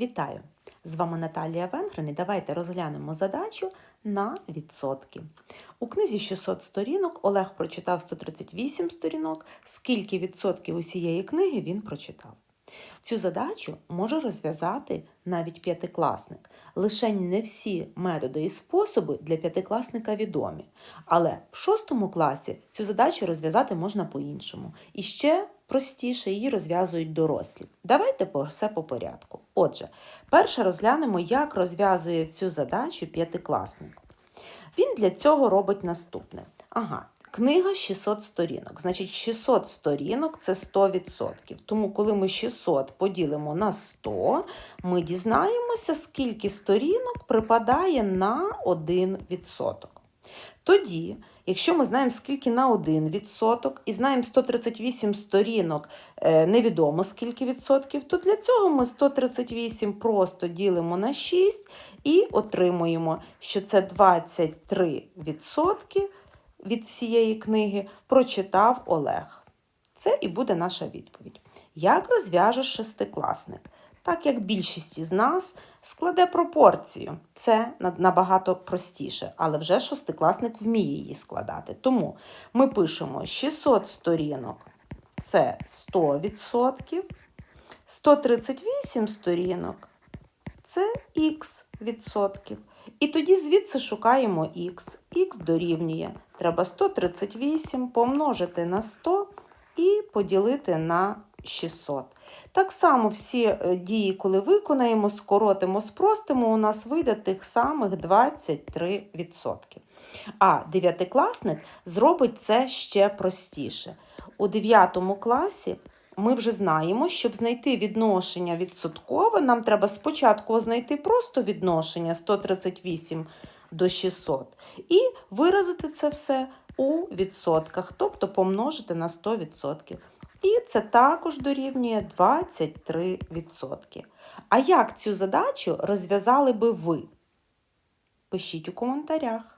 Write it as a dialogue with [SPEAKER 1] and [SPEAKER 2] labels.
[SPEAKER 1] Вітаю! З вами Наталія Венгрин і давайте розглянемо задачу на відсотки. У книзі 600 сторінок Олег прочитав 138 сторінок. Скільки відсотків усієї книги він прочитав? Цю задачу може розв'язати навіть п'ятикласник. Лише не всі методи і способи для п'ятикласника відомі. Але в шостому класі цю задачу розв'язати можна по-іншому. І ще простіше її розв'язують дорослі. Давайте все по порядку. Отже, перше розглянемо, як розв'язує цю задачу п'ятикласник. Він для цього робить наступне. Ага, книга 600 сторінок. Значить, 600 сторінок це 100%. Тому, коли ми 600 поділимо на 100, ми дізнаємося, скільки сторінок припадає на 1%. Тоді, якщо ми знаємо, скільки на 1% і знаємо 138 сторінок, е, невідомо скільки відсотків, то для цього ми 138 просто ділимо на 6 і отримуємо, що це 23% від всієї книги прочитав Олег. Це і буде наша відповідь. Як розв'яже шестикласник? Так як більшість із нас складе пропорцію. Це набагато простіше, але вже шостикласник вміє її складати. Тому ми пишемо 600 сторінок це 100%, 138 сторінок це х відсотків. І тоді звідси шукаємо х. х дорівнює. Треба 138 помножити на 100 і поділити на 600. Так само всі е, дії, коли виконаємо, скоротимо, спростимо, у нас вийде тих самих 23%. А дев'ятикласник зробить це ще простіше. У 9 класі ми вже знаємо, щоб знайти відношення відсоткове, нам треба спочатку знайти просто відношення 138 до 600 і виразити це все у відсотках, тобто помножити на 100%. Це також дорівнює 23%. А як цю задачу розв'язали би ви? Пишіть у коментарях.